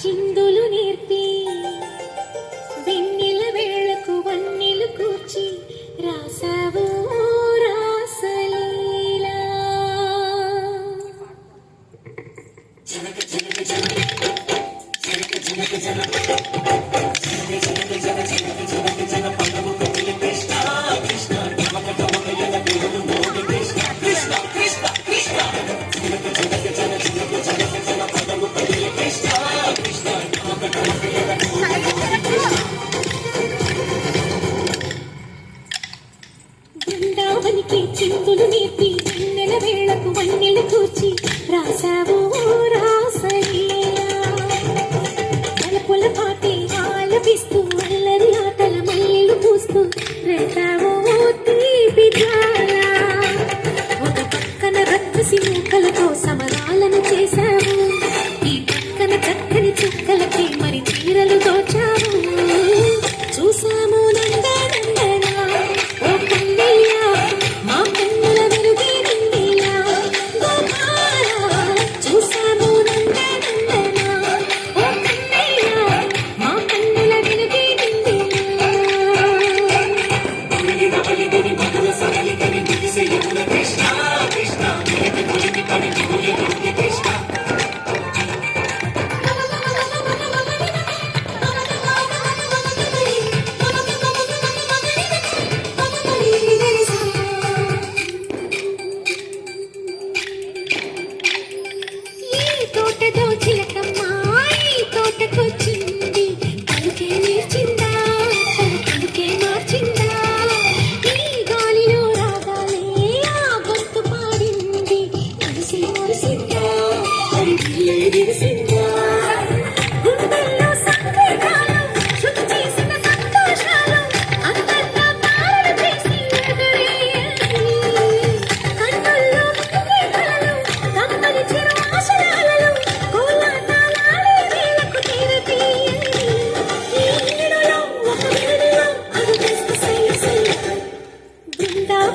చిందులు నేర్పి వెన్నెల వేళకు వన్నెలు కూర్చి రాసావు రాసలీలా Theo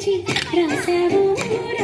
Pra ser um